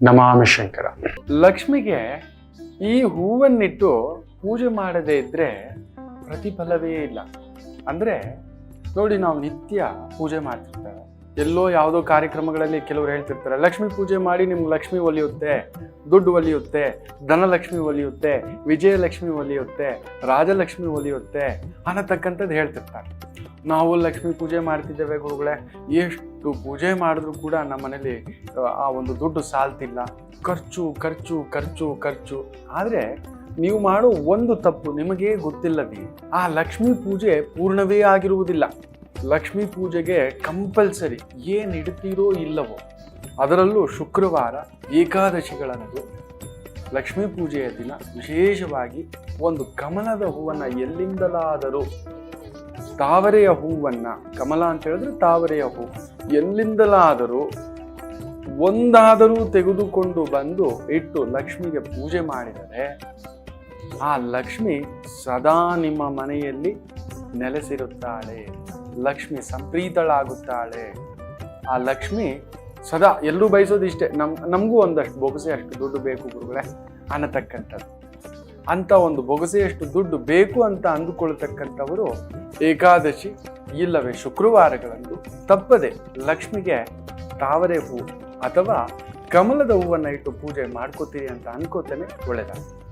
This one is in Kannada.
ನಮಾಮಿ ಶಂಕರ ಲಕ್ಷ್ಮಿಗೆ ಈ ಹೂವನ್ನಿಟ್ಟು ಪೂಜೆ ಮಾಡದೇ ಇದ್ರೆ ಪ್ರತಿಫಲವೇ ಇಲ್ಲ. ಅಂದ್ರೆ ನೋಡಿ ನಾವು ನಿತ್ಯ ಪೂಜೆ ಮಾಡ್ತಿರ್ತಾರೆ. ಎಲ್ಲೋ ಯಾವುದೋ ಕಾರ್ಯಕ್ರಮಗಳಲ್ಲಿ ಕೆಲವರು ಹೇಳ್ತಿರ್ತಾರೆ, ಲಕ್ಷ್ಮಿ ಪೂಜೆ ಮಾಡಿ ನಿಮ್ಗೆ ಲಕ್ಷ್ಮಿ ಒಲಿಯುತ್ತೆ, ದುಡ್ಡು ಒಲಿಯುತ್ತೆ, ಧನಲಕ್ಷ್ಮಿ ಒಲಿಯುತ್ತೆ, ವಿಜಯಲಕ್ಷ್ಮಿ ಒಲಿಯುತ್ತೆ, ರಾಜಲಕ್ಷ್ಮಿ ಒಲಿಯುತ್ತೆ ಅನ್ನತಕ್ಕಂಥದ್ದು ಹೇಳ್ತಿರ್ತಾರೆ. ನಾವು ಲಕ್ಷ್ಮಿ ಪೂಜೆ ಮಾಡ್ತಿದ್ದೇವೆ ಗುರುಗಳೇ. ಎಷ್ಟು ಪೂಜೆ ಮಾಡಿದ್ರೂ ಕೂಡ ನಮ್ಮ ಮನೇಲಿ, ಆ ಒಂದು ದುಡ್ಡು ಸಾಲ್ತಿಲ್ಲ. ಖರ್ಚು ಖರ್ಚು ಖರ್ಚು ಖರ್ಚು. ಆದರೆ ನೀವು ಮಾಡೋ ಒಂದು ತಪ್ಪು ನಿಮಗೆ ಗೊತ್ತಿಲ್ಲದೆ ಆ ಲಕ್ಷ್ಮೀ ಪೂಜೆ ಪೂರ್ಣವೇ ಆಗಿರುವುದಿಲ್ಲ. ಲಕ್ಷ್ಮೀ ಪೂಜೆಗೆ ಕಂಪಲ್ಸರಿ ಏನು ಇಡ್ತೀರೋ ಇಲ್ಲವೋ ಅದರಲ್ಲೂ ಶುಕ್ರವಾರ ಏಕಾದಶಿಗಳಂದು ಲಕ್ಷ್ಮೀ ಪೂಜೆಯ ದಿನ ವಿಶೇಷವಾಗಿ ಒಂದು ಕಮಲದ ಹೂವನ್ನು ಎಲ್ಲಿಂದಲಾದರೂ ತಾವರೆಯ ಹೂವನ್ನು, ಕಮಲ ಅಂತ ಹೇಳಿದ್ರೆ ತಾವರೆಯ ಹೂ. ಎಲ್ಲಿಂದಲಾದರೂ ಒಂದಾದರೂ ತೆಗೆದುಕೊಂಡು ಬಂದು ಇಟ್ಟು ಲಕ್ಷ್ಮಿಗೆ ಪೂಜೆ ಮಾಡಿದರೆ ಆ ಲಕ್ಷ್ಮಿ ಸದಾ ನಿಮ್ಮ ಮನೆಯಲ್ಲಿ ನೆಲೆಸಿರುತ್ತಾಳೆ. ಲಕ್ಷ್ಮಿ ಸಂಪ್ರೀತಳಾಗುತ್ತಾಳೆ. ಆ ಲಕ್ಷ್ಮಿ ಸದಾ ಎಲ್ಲರೂ ಬಯಸೋದು ಇಷ್ಟೇ ನಮ್, ನಮಗೂ ಒಂದಷ್ಟು ಬೊಗಸೆ ಅಷ್ಟು ದುಡ್ಡು ಬೇಕು ಗುರುಗಳೇ ಅನ್ನತಕ್ಕಂಥದ್ದು. ಅಂತ ಒಂದು ಬೊಗಸೆಯಷ್ಟು ದುಡ್ಡು ಬೇಕು ಅಂತ ಅಂದುಕೊಳ್ತಕ್ಕಂಥವರು ಏಕಾದಶಿ, ಇಲ್ಲವೇ ಶುಕ್ರವಾರಗಳಂದು ತಪ್ಪದೆ ಲಕ್ಷ್ಮಿಗೆ ತಾವರೆ ಹೂ ಅಥವಾ ಕಮಲದ ಹೂವನ್ನು ಇಟ್ಟು ಪೂಜೆ ಮಾಡ್ಕೋತೀರಿ ಅಂತ ಅನ್ಕೋತೇನೆ ಒಳ್ಳೆಯದಾಗ್ತದೆ